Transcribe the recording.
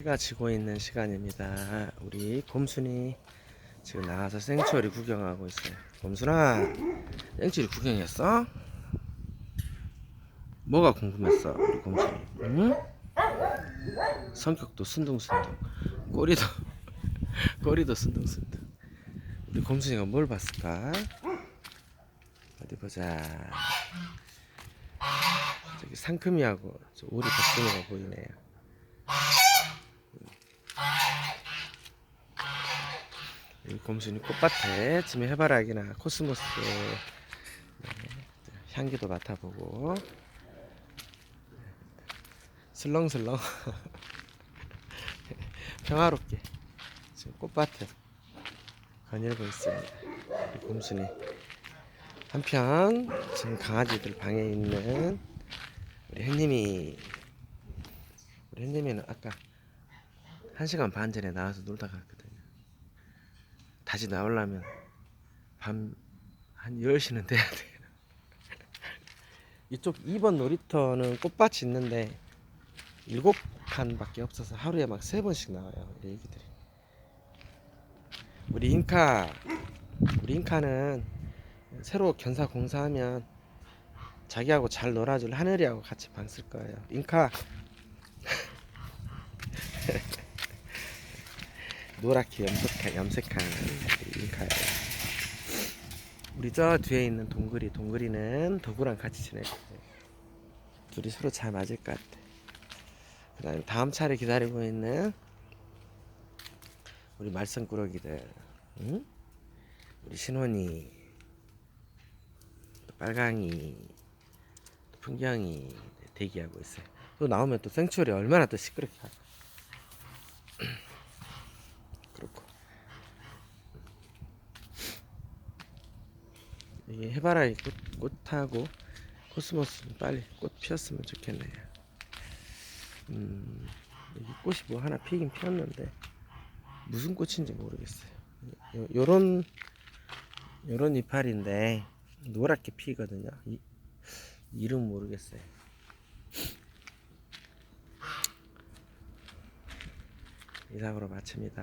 해가 지고 있는 시간입니다. 우리 곰순이 지금 나와서 생추어리 구경하고 있어요. 곰순아, 생추어리 구경했어? 뭐가 궁금했어, 우리 곰순이? 응? 성격도 순둥순둥, 꼬리도 꼬리도 순둥순둥. 우리 곰순이가 뭘 봤을까? 어디 보자. 저기 상큼이하고 저 오리 박순이가 보이네요. 곰순이 꽃밭에 지금 해바라기나 코스모스 네, 향기도 맡아보고 슬렁슬렁 평화롭게 지금 꽃밭에 거닐고 있습니다. 이 곰순이 한편 지금 강아지들 방에 있는 우리 햇님이 우리 햇님이는 아까 한 시간 반 전에 나와서 놀다 갔거든요. 다시 나오려면 밤 한 10시는 돼야 돼요. 이쪽 2번 놀이터는 꽃밭이 있는데 7칸밖에 없어서 하루에 막 3번씩 나와요. 애기들이. 우리 인카 우리 인카는 새로 견사 공사하면 자기하고 잘 놀아줄 하늘이하고 같이 방 쓸 거예요. 인카 노랗게 염색한 염색한 인카예요. 우리 저 뒤에 있는 동그리 동그리는 도구랑 같이 지낼 거예요. 둘이 서로 잘 맞을 것 같아. 그 다음에 다음 차례 기다리고 있는 우리 말썽꾸러기들, 응? 우리 신혼이, 또 빨강이, 또 풍경이 대기하고 있어요. 또 나오면 또 생추얼이 얼마나 또 시끄럽게 할까. 그렇고 이게 해바라기 꽃, 꽃하고 코스모스 빨리 꽃 피었으면 좋겠네요. 음, 여기 꽃이 뭐 하나 피긴 피었는데 무슨 꽃인지 모르겠어요. 요, 요런 요런 이파리인데 노랗게 피거든요. 이, 이름 모르겠어요. 이상으로 마칩니다.